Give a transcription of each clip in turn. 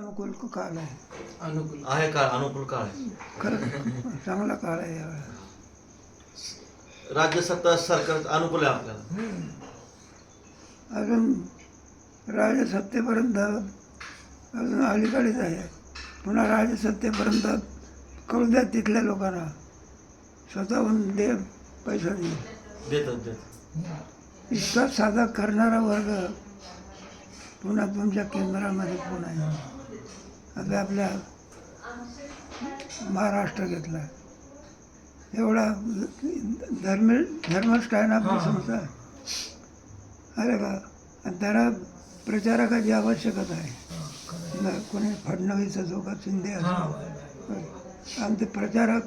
अनुकूल काळ आहे. अनुकूल. आहे काळ अनुकूल काळ आहे. खरं चांगला काळ आहे. यावेळेला राज्य सत्ता सरकार अनुकूल आहे आपल्याला. अजून राजसत्तेपर्यंत अजून अलीकडेच आहे. पुन्हा राजसत्तेपर्यंत कळू द्या तिथल्या लोकांना. स्वतःहून दे पैसा दे. देतात देतात. इतका साधा करणारा वर्ग पुन्हा तुमच्या केंद्रामध्ये पुन्हा आहे? आता आपल्या महाराष्ट्र घेतला. एवढा धर्म धर्मस्थ आहे ना आपली संस्था. अरे का त्याला प्रचारकाची आवश्यकता आहे. न कोणी फडणवीस असो का शिंदे असो. आणि ते प्रचारक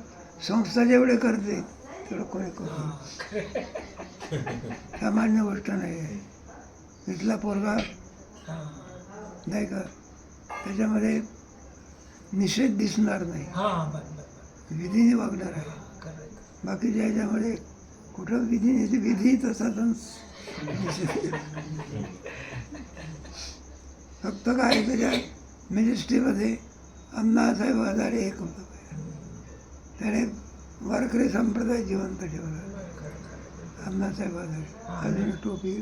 संस्था जेवढे करते तेवढं कोणी करते सामान्य गोष्ट नाही आहे. इथला पोरगा नाही का? त्याच्यामध्ये निषेध दिसणार नाही. विधीने वागणार आहे. बाकीच्या ह्याच्यामध्ये कुठं विधी विधी तसाच निषेध फक्त काय त्याच्या मिनिस्ट्रीमध्ये अण्णासाहेब हजारे एक होतं त्याने वारकरी संप्रदाय जिवंत ठेवला. अण्णासाहेब हजारे अजून टोपी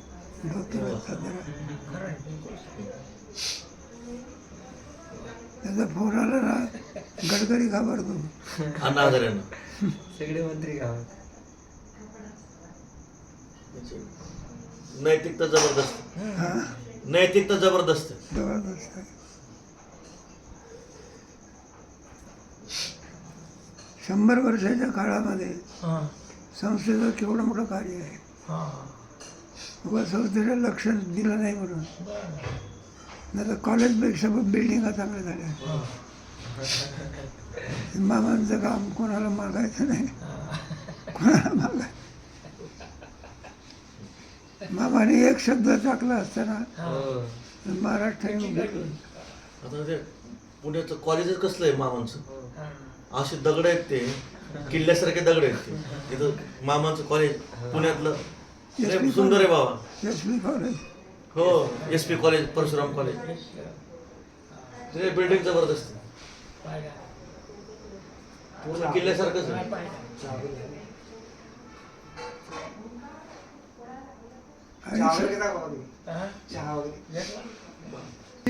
धोतर सध्या त्याचा फोन आला ना गडकरी घाबरतो. अण्णा हजारेंना सगळे मंत्री गावात नैतिकता जबरदस्त. हा? नैतिकता जबरदस्त. जबरदस्त आहे. शंभर वर्षाच्या काळामध्ये संस्थेचं केवढं मोठं कार्य आहे. उगा संस्थेला लक्ष दिलं नाही म्हणून. नाही तर कॉलेजपेक्षा बिल्डिंगा चांगल्या झाल्या मामांचं काम कोणाला मागायचं नाही. कोणाला मागाय मामाने एक शब्द टाकला असताना महाराष्ट्राने उभे आता ते पुण्याचं कॉलेजच कसलं आहे मामांचं? असे दगड आहेत ते. किल्ल्यासारखे दगड आहेत ते. तिथं मामांचं कॉलेज पुण्यातलं. सुंदर आहे बाबा. कॉलेज हो S P college Parshuram college ते बिल्डिंग जबरदस्त. पूर्ण किल्ल्यासारखंच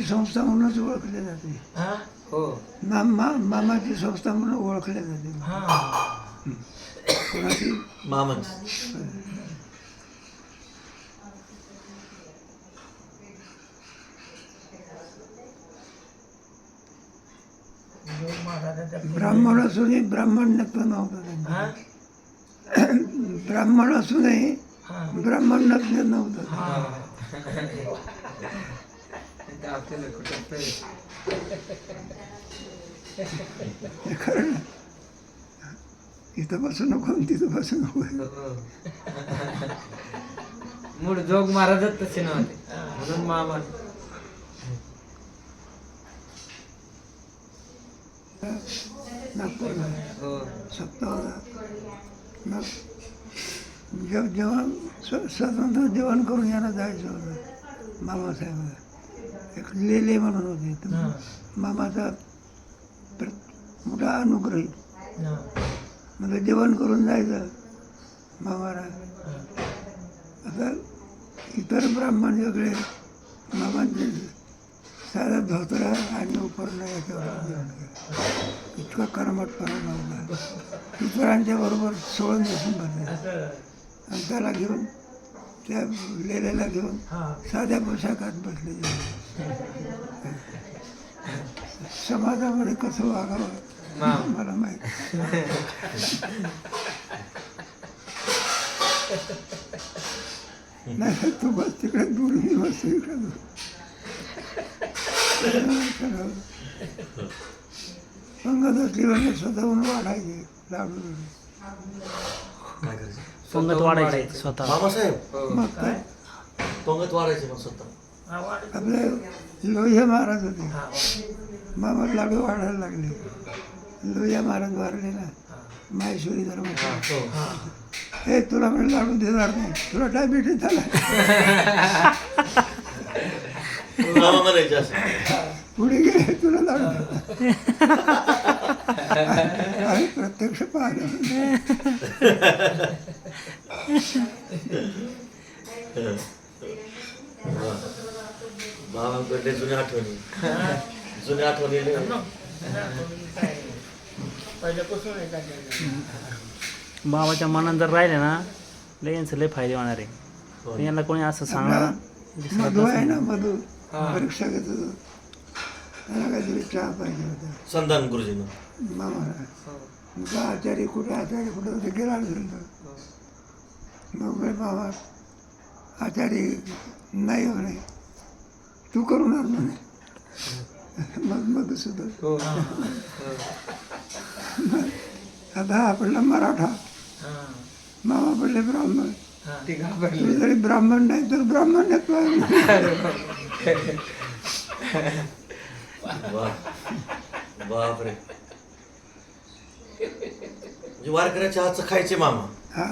संस्था म्हणूनच ओळखले जाते. हो? मामाची संस्था म्हणून ओळखले जाते. कोणाची? मामांचं ब्राह्मण असूनही ब्राह्मण्यत्व नव्हतं ब्राह्मण असूनही ब्राह्मण्य नव्हतं खरं इथं बसू नको तिथं बसू नको मूळ जोग महाराजच तसे नव्हते म्हणून मामा नागपूरला. हो. सत्तावन्न मग जेव जेवण स्व स्वतंत्र जेवण करून यांना जायचं होतं. एक लेले म्हणून होते. तर मामाचा प्र मोठा अनुग्रहित मला जेवण करून जायचं मामाला आता इतर ब्राह्मण वेगळे. मामांचे साधा धोतरा आणि उपरणं याच्यावर जेवण केलं इतका कर्मटपणा नव्हता इतरांच्या बरोबर सोळून बसून बसायचं आणि त्याला घेऊन त्या लेलेला घेऊन साध्या पोशाखात बसले. समाजामध्ये कसं वागावं मला माहीत नाही. तू बस तिकडे दूर मी बस इकडे. दूर पंगत असली म्हणजे स्वतःहून वाढायचे लाडू. काय करायचं? पंगत वाढायचं स्वतः. मामासाहेब मग काय? पंगत वाढायचे मग स्वतः. आपले लोहिया महाराज होते. मामा लाडू वाढायला लागले. लोहिया महाराज वारले ना. माहेश्वरी धर्म. हे तुला म्हणजे लाडू देणार नाही. तुला डायबिटीस झाला. मामा म्हणायचे असं. पुढे गेले तुला दाखवतो आणि प्रत्यक्ष पाहिलं बाबांकडले जुन्या आठवणी. जुन्या आठवणी. पहिल्यापासून बाबाच्या मनात जर राहिले ना लय यांचं लय फायदे होणार आहे. हो. पण यांना कोणी असं सांगणार मधू आहे ना मधू. परीक्षा घेत होतो त्याला काहीतरी चहा पाहिजे होता संधान गुरुजीनं मामाला तुमचा आचार्य कुठे आचार्य कुठे होते? गेला तर. मग मामा आचार्य नाही म्हणे तू करून आण म्हणे. मग मग सुद्धा आता हा पडला मराठा. मामा पडले ब्राह्मण. जरी ब्राह्मण नाही तर ब्राह्मण बापरे. म्हणजे वारकऱ्याच्या हातचं खायचे मामा. हा.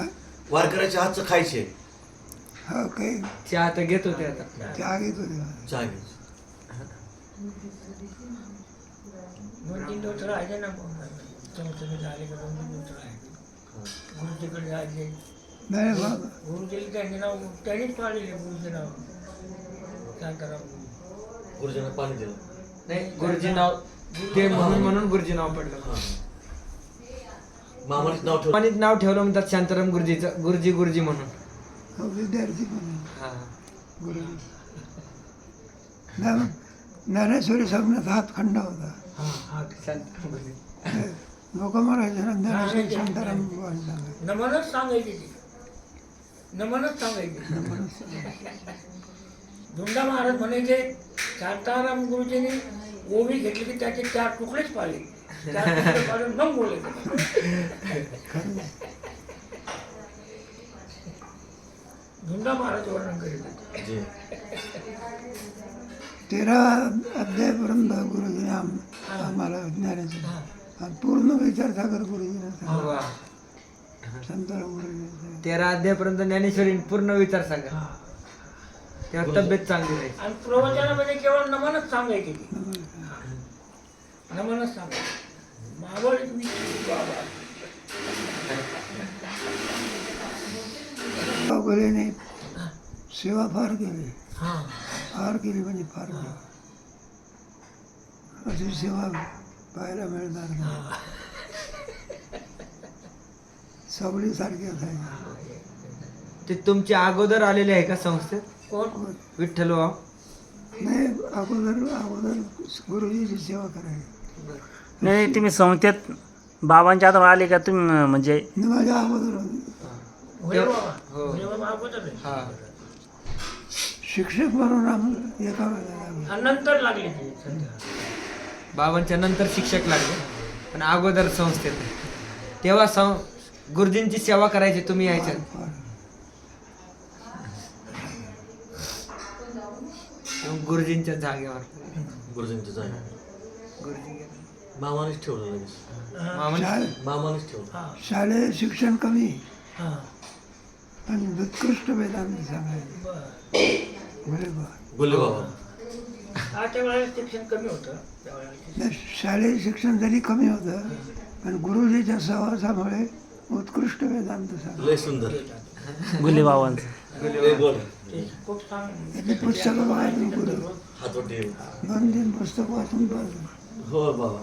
वारकऱ्याच्या हातचं खायचे. हा काही. चहा तर घेत होते आता. चहा घेत होते. चहा घ्यायचे. दोन तीन ना चौथं झाले का दोन तीन राहिले? गुरुजीकडे जायचे नाही बाबा. गुरुजीला त्यांचे नाव त्यांनीच पाळलेले गुरुचे नाव. काय करावं? गुरुजींना पाणी दिलं. नाही गुरुजी नाव ते म्हणून म्हणून गुरुजी नाव पडलं. हा. नाव ठेवलं. आणि नाव ठेवलं म्हणतात शांताराम गुरुजीचं. गुरुजी गुरुजी म्हणून. हो, विद्यार्थी म्हणून. हा. गुरु ज्ञान- ज्ञानेश्वरी हात खंडा होता. हा हा शांताराम गुरुजी लोक म्हणायचे ना ज्ञानेश्वरी शांताराम बुवांनी सांगायचे. नमनच सांगायची ती. नमनच सांगायची. धुंडा महाराज म्हणायचे शांताराम गुरुजींनी ओवी घेतली की त्याचे चार तुकडेच पाळले. चार तुकडे पाळून मग धुंडा महाराज वर्णन करीत होते. जे. तेरा अध्यायपर्यंत गुरुजीने आम आम्हाला आणि पूर्ण विचार सागर. वा. शांताराम गुरुजी तेरा अध्यायपर्यंत ज्ञानेश्वरी पूर्ण विचार सांगा तेव्हा तब्येत चांगली राहील आणि प्रवचनामध्ये केवळ नमनच सांगायचे ती नमनच सांगायचे मावळ तुम्ही. बाबा बाबुलेने सेवा फार केली. हा. फार केली म्हणजे फार केली. अशी सेवा पाहायला मिळणार नाही. सबळी सारखी असायची. ते तुमचे अगोदर आलेले आहे का संस्थेत? कोण? विठ्ठल भाऊ. नाही अगोदर अगोदर गुरुजीची सेवा करायची नाही तुम्ही संस्थेत बाबांच्या हातावर आले का तुम्ही म्हणजे? माझ्या अगोदर हो. हा. शिक्षक म्हणून एका नंतर लागले बाबांच्या नंतर शिक्षक लागले पण अगोदर संस्थेत. तेव्हा सं गुरुजींची सेवा करायची तुम्ही यायच्या गुरुजींच्या जागेवर. गुरुजींच्या जागी गुरुजी गेले. मामानेच ठेवलं लगेच. मामा शा- मामानेच ठेवलं. हा. शालेय शिक्षण कमी. हा. आणि उत्कृष्ट वेदांत सांगायचे. बरं. बोलले बाबा. हा शिक्षण कमी होतं. त्यावेळेला नाही, शालेय शिक्षण जरी कमी होतं पण गुरुजीच्या सहवासामुळे उत्कृष्ट वेदांत सांगा लय सुंदर. गुले बाबांचं. लय गोड. ते पुस्तकं हातोटी. दोन तीन पुस्तक वाचून पाहिजे हो बाबा.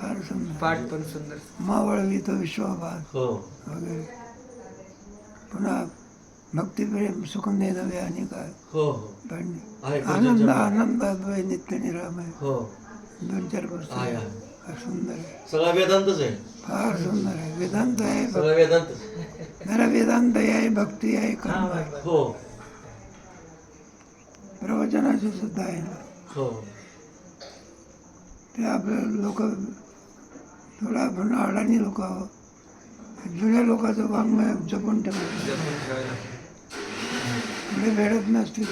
फार सुंदर. पाठ पण सुंदर. मावळ तो विश्वाभात हो. वगैरे. पुन्हा भक्तिप्रेम सुखंदे नवे आणि काय हो. हो आनंद आनंद नित्य निराम आहे हो. दोन चार पुस्तक आहे. फार सुंदर आहे. सगळा वेदांतच आहे. फार सुंदर आहे. वेदांत आहे सगळा वेदांत. जरा वेदांत आहे भक्ती आहे कर्म आहे. हो. प्रवचनाचे सुद्धा आहे ना. हो. ते आपलं लोक थोडा आपण अडाणी लोक जुन्या लोकांचं वाङ्मय जपून ठेवलं पुढे भेटत नसतील.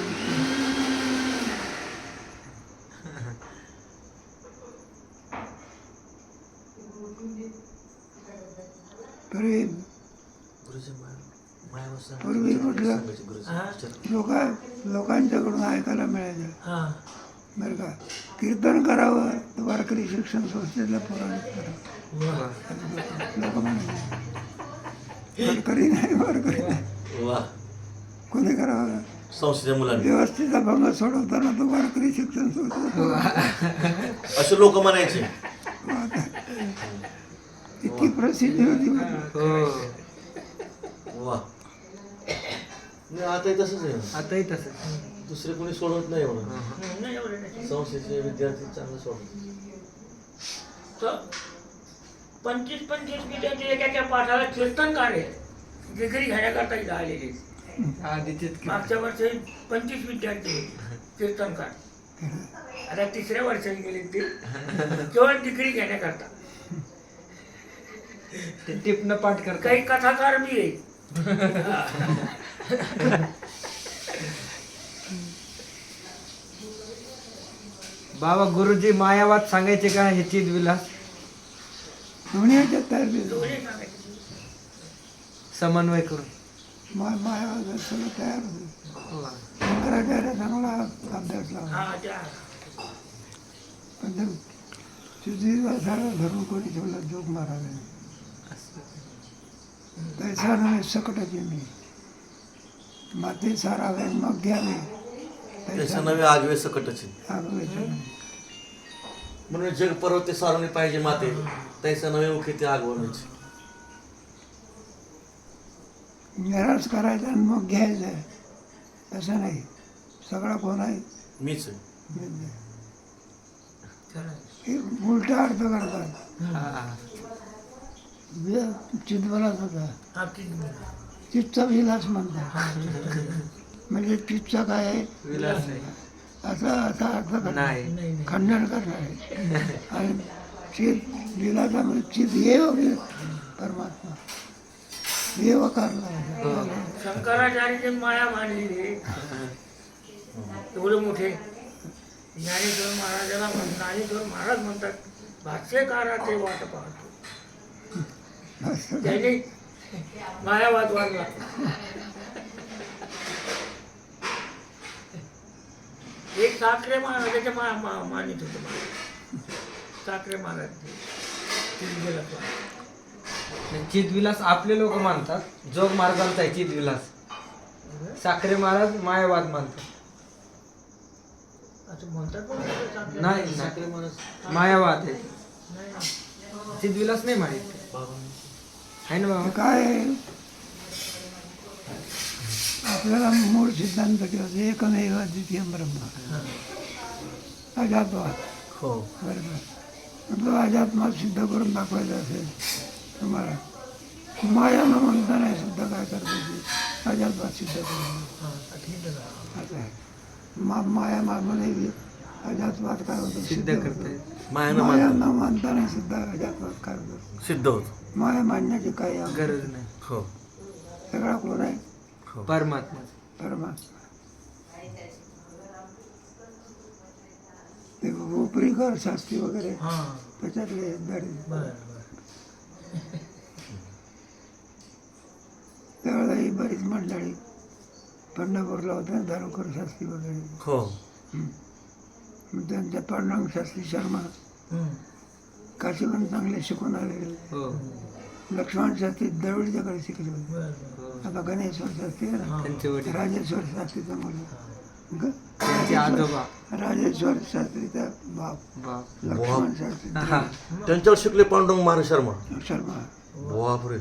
सांग. पूर्वी कुठलं? लोक लोकांच्याकडून ऐकायला मिळायचं. हा. बरं का? कीर्तन करावं तर वारकरी शिक्षण संस्थेला पुराणित करावं. लोक वारकरी नाही वारकरी नाही. कोणी करावं? संस्थेच्या मुलांनी. व्यवस्थित अभंग सोडवताना तो वारकरी शिक्षण संस्था असे लोक म्हणायचे. इतकी प्रसिद्धी होती वा. नाही आता तसंच आहे. आताही तसं दुसरे कोणी सोडवत नाही म्हणून नाही एवढं. संस्थेचे विद्यार्थी चांगलं सोडवतात तर पंचवीस पंचवीस विद्यार्थी एका पाठाला कीर्तनकार आहे डिग्री घेण्याकरता इथं आलेले. मागच्या वर्षी पंचवीस विद्यार्थी होते, कीर्तनकार आता तिसऱ्या वर्षात गेले ते. केवळ डिग्री घेण्याकरता. ते टिपणं पाठ करतात. काही कथाकार बी आहे. बाबा गुरुजी मायावाद सांगायचे का हे चित विलास? दोन्ही ह्याच्यात तयार केलं दोन्ही सांगायचे. समन्वय करून. मा माया सगळं तयार होतं. वा. शंकराचार्य चांगला अभ्यास लावला. हा त्या. पण ते सिद्धीवासाला धरून कोणी ठेवला जोग मारावे. तैसा नव्हे सकटाचे मी. माते सारावे मग घ्यावे त्याच्या नवे आगवे सकटच. म्हणून जग पर्वते सारवणे पाहिजे माते. त्याच्या नवे मुखे ते आगवण्याचे निराश करायचा आणि मग घ्यायचं. तसं नाही. सगळा कोण आहे? मीच हे उलटा अर्थ करतात. हा. चिदवलाच होता हा चित्तचा विलास म्हणतात म्हणजे चित्तचा काय आहे विलास नाही। असा असा अर्थ खंडन करणार आहे आणि चित विलासा म्हणजे चित येव परमात्मा। येव करला शंकराचार्याची माया मांडलेली एवढे मोठे ज्ञानेश्वर महाराजाला म्हण ज्ञानेश्वर महाराज म्हणतात भाष्यकारा ते वाट पाहतो. त्यांनी मायावाद वाढला एक साखरे महाराजाचे मा मा- मानित होते. साखरे महाराज ते गेला तो. चित विलास आपले लोक मानतात जोग मार्गालचा आहे चित विलास साखरे महाराज मायावाद मानतात असं म्हणतात पण ते साखरे नाही साखरे. महाराज मायावाद आहे नाही ना. चित विलास नाही माहीत बाबा आहे ना बाबा? काय? आपल्याला मूळ सिद्धांत किंवा एकमेव द्वितीय ब्रह्म. अजातवाद हो. बरोबर तो अजात्मा सिद्ध करून दाखवायचा असेल तुम्हाला. माया न म्हणता नाही सुद्धा काय करतो अजातवाद सिद्ध करून. असं आहे. मा माया मागून अजातवाद काय होतो. सिद्ध मायानं माया मान न मानता नाही सुद्धा अजातवाद काय होतो. सिद्ध होत. माया मानण्याची काही गरज नाही. हो. सगळा कोण आहे? हो. परमात्मा. परमात्मा. ते उपरीकर शास्त्री वगैरे. हा. त्याच्यातले दरे बरं बरं. त्यावेळेला ही बरीच मंडळी पंढरपूरला होत्या दारोकर शास्त्री वगैरे. हो. मग त्यांच्या पांडुरंग शास्त्री शर्मा. काशीवरून चांगले शिकून आलेले हो. लक्ष्मण शास्त्री दरवडीच्याकडे शिकले. होते. आता गणेश्वर शास्त्री राजेश्वर शास्त्रीचा मुलगा. राजेश्वर शास्त्रीचा बाप. बाप. लक्ष्मण शास्त्री. हा. त्यांच्यावर शिकले पांडुरंग महाराज शर्मा. शर्मा. बापरे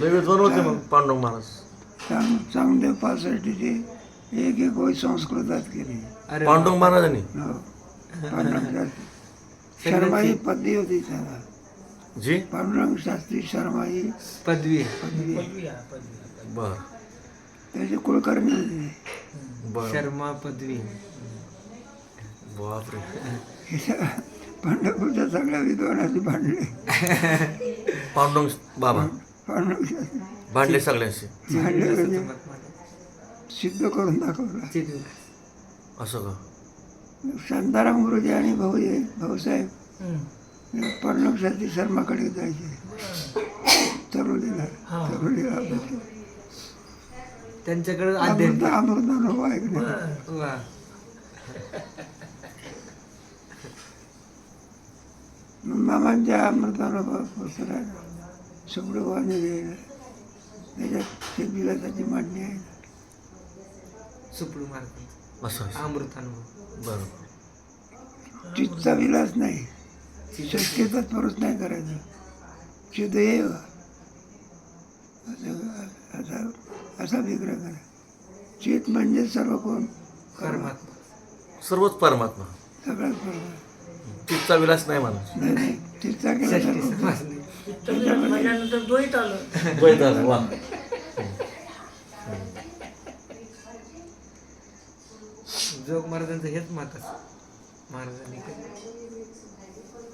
लय विद्वान होते मग पांडुरंग महाराज. चांग चांगदेव पासष्टीची एक एक होय संस्कृतात केली. पांडुरंग महाराजांनी. हो. शर्मा ही पदवी होती त्याला. जी? पांडुरंग शास्त्री शर्मा ही पदवी. पदवी. बर. त्याची कुलकर्णी होती. शर्मा पदवी. बापरे. पंढरपूरच्या सगळ्या विद्वानाची भांडले. पांडुरंग बाबा. पांडुरंग शास्त्री. भांडले सगळ्यांशी. भांडले सिद्ध करून दाखवला. असं का? शांताराम गुरुजी आणि भाऊ भाऊसाहेब. पांडुरंग शास्त्री शर्माकडे जायचे. तरुणीला. तरुणीला त्यांच्याकडे अमृत अमृतानुभव ऐकले. मामांच्या अमृतानं पुस्तक आहे ना सगळं वाणी लिहिलं. त्याच्यात ते विलासाची मांडणी आहे. सुपडू मार्ग असं असं. अमृतानुभव. बरोबर. चित्तचा विलास नाही. शक्यता परत नाही करायचं. चित ये असा असा विग्रह करा. चित म्हणजे सर्व कोण? परमात्मा. सर्वच परमात्मा. सगळ्यात बरोबर तिथचा विलास नाही म्हणा. नाही नाही. चित्ता केला षष्टी सर्व समासनी. चित्तविलास महिन्यानंतर द्वैत आलं वा. जोग महाराजांचं हेच मत असं. महाराजांनी केलं.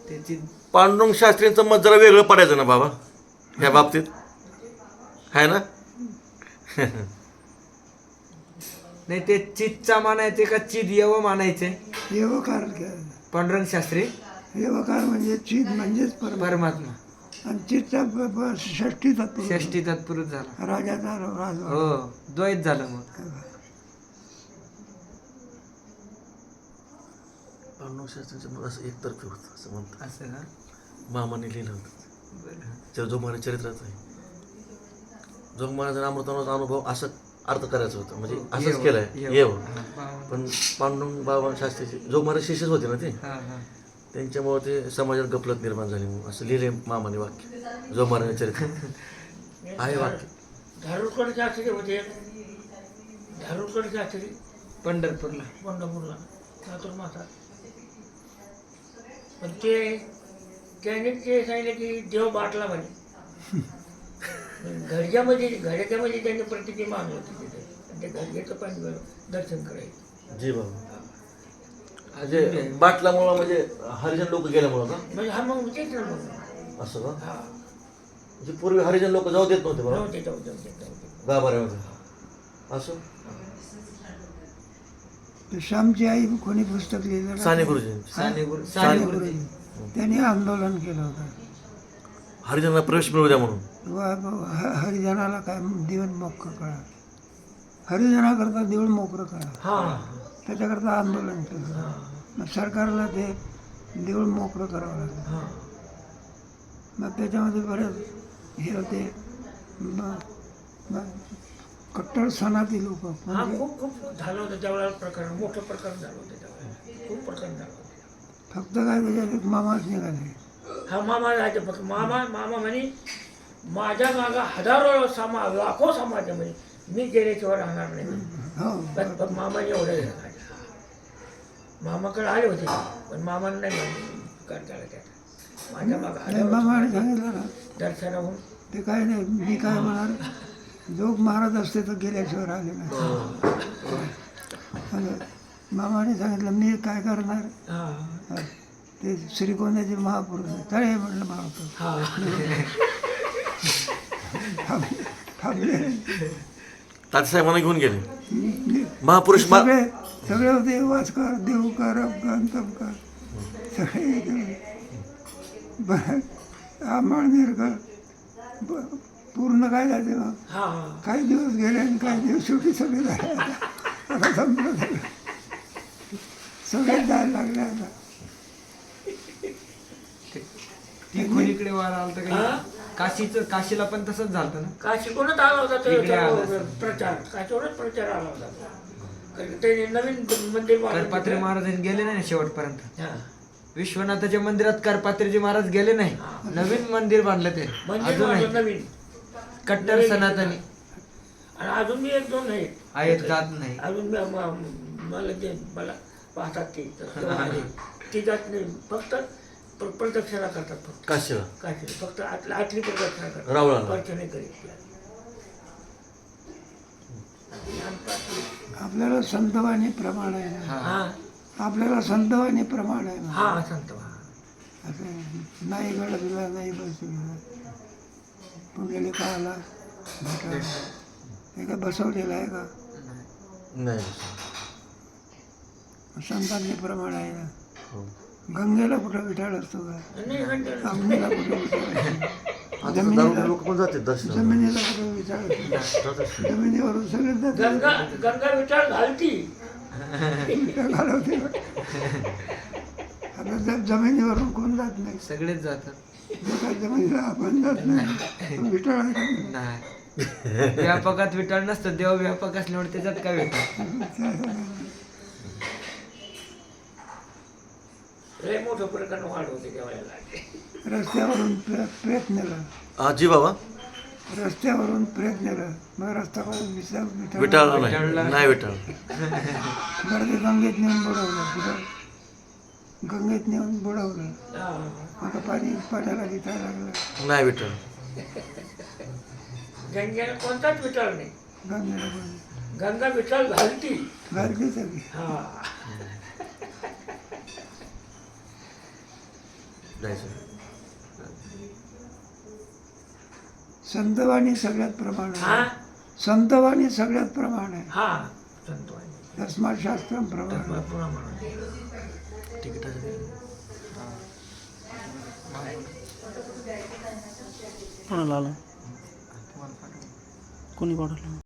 त्याची पांडुरंग शास्त्रींचं मत जरा वेगळं पडायचं ना बाबा ह्या बाबतीत. आहे ना? नाही ते चितचा मानायचे का चित यव मानायचे? येवकार केला. पांडुरंग शास्त्री? येवकार म्हणजे चित म्हणजेच परमात्मा. आणि प- षष्टी तत्व षष्टी तत्पुरुष झाला. राजाचा राज. हो द्वैत झालं मग. शास्त्रींचं मत असं एकतर्फी होतं असं म्हणतात. असं ना मामाने लिहिलं होतं. बरं. जो महाराज चरित्राचं आहे. जोग महाराजांना अमृताचा अनुभव असं अर्थ करायचं होतं. म्हणजे असंच येव, केलंय. येव. हा. पण पांडुरंग बाबा शास्त्रीचे जोग महाराज शिष्यच होते ना ते हा, हा. त्यांच्यामुळे ते समाजात गपलत निर्माण झाली म्हणून असं लिहिले मामाने वाक्य. जो महाराज चरित्र. आहे वाक्य. धारुरकर शास्त्री होते. धारुरकर शास्त्री. पंढरपूरला. पंढरपूरला. लातूर माता. पण ते त्याने ते सांगितलं की देव बाटला म्हणे. घरच्यामध्ये घरच्यामध्ये त्यांनी प्रतिमा आणली होती तिथे. ते घरच्याचं पण दर्शन करायचं. जी बाबा. म्हणजे बाटल्यामुळं म्हणजे हरिजन लोक गेल्यामुळं का? म्हणजे हा मग तेच ना मग. असं का? हा. म्हणजे पूर्वी हरिजन लोक जाऊ देत नव्हते बाबा गाभाऱ्यामध्ये. असं? श्यामची आई कोणी पुस्तक लिहिलं? साने गुरुजी साने गुरु साने गुरुजी. त्यांनी आंदोलन केलं होतं. हरिजनांना प्रवेश मिळू द्या म्हणून. वा ह- हरिजनाला काय? देऊन मोकळं करा. हरिजनाकरता देऊळ मोकळं करा. हा. त्याच्याकरता आंदोलन केलं. मग सरकारला ते देऊळ मोकळं करावं लागलं. हा. मग त्याच्यामध्ये बरेच हे होते. कट्टर सनाती लोक. हा खूप खूप झालं होतं त्यावेळेला प्रकरण मोठं प्रकरण झालं होतं त्यावेळेला. खूप प्रकरण झालं होतं. फक्त काय त्याच्यात मामाच निघाले. हा मामा राहायचे फक्त मामा मामा म्हणे माझ्या मागं हजारो समाज लाखो समाज आहे म्हणे. मी गेल्याशिवाय राहणार नाही. म्हणे. हो बस मामाने एवढं हे. मामाकडे आले होते पण मामाने नाही करता आलं त्यात माझ्या मागं नाही हजारो मामाने सांगितलं ना. दर्शनाहून. ते काय नाही मी काय म्हणाल? जोग महाराज असते तर गेल्याशिवाय आले नाही. आणि मामाने सांगितलं मी काय करणार? हा. ते श्रीकोंद्याचे महापुरुष. तळे म्हटलं महापुरुष हा. थांबले थांबले तात्यासाहेबांना घेऊन गेले. महापुरुष सगळे सगळे होते. वासकर देवकार अफगाण तबकार सगळे सगळे. पूर्ण काय झाले? मग काही दिवस गेले आणि काही दिवस शेवटी सगळे झाले आता. संपलं सगळं. सगळे जायला लागले आता. ती खोलीकडे वार आला तर काही काशीचं काशीला पण तसंच झालं ना? काशीकोणच आला होता तो इकडे आला प्रचार काशीवरच प्रचार आला होता. कारण ते नवीन मंदिर करपात्री तिथं. महाराजांनी गेले नाही ना शेवटपर्यंत? हा. विश्वनाथाच्या मंदिरात करपात्रीजी महाराज गेले नाही. नवीन मंदिर बांधलं ते. मंदिर अजून बांधलं आहे नवीन. कट्टर सनातनी. आणि अजून मी एक दोन आहेत. आहेत जात नाही. अजून मी- म- मला ते मला पाहतात ते. तर आले. ते जात नाही. फक्त प्र- प्रदक्षिणा करतात फक्त. काशीला? काशी फक्त आतली आतली प्रदक्षिणा करतात. रावळाला. नाही करीत आपल्याला संतवाणी प्रमाण आहे ना. हा. आपल्याला संतवाणी प्रमाण आहे ना. हा. असं नाही गडबला नाही बसविला पुण्याला का आला भेटायला. हे काय बसवलेलं आहे. का नाही. संतांनी प्रमाण आहे ना. हो. गंगेला कुठं विठाळ असतो का. अग्नीला कुठं विठाळ लोक पण जाते दर्शन जमिनीला कुठं विठाळ असतो जमिनीवरून सगळे गंगा विचार घालती. घालवते. आता जमिनीवरून कोण जात नाही? सगळेच जातात. एका जमिनीला आपण जात नाही विटाळ आहे का? नाही व्यापकात विटाळ नसतं देव व्यापक असल्यामुळे त्याच्यात काय विटाळ लय मोठं प्रकरण वाढवते देवाला रस्त्यावरून प्रे- प्रेत नेलं आजी बाबा रस्त्यावरून प्रेत नेलं मग रस्ता विटा विटाळ विटाळला. नाही नाही विटाळ बरं ते गंगेत नेऊन बुडवलं पुढं गंगेत नेऊन बुडवलं. हा. आता पाणी पाण्याला विटायला लागलं. नाही विटाळ गंगेला कोणताच विचार नाही. गंगेला पण गंगा विचार घालती. घरची सगळी. हा. संतवाणी सगळ्यात प्रमाण हा? आहे संतवाणी सगळ्यात प्रमाण आहे. हा संतवाणी. तस्मात शास्त्रम प्रमाण म्हणून तिकिटाचं कोणाला आलं? कोणी पाठवलं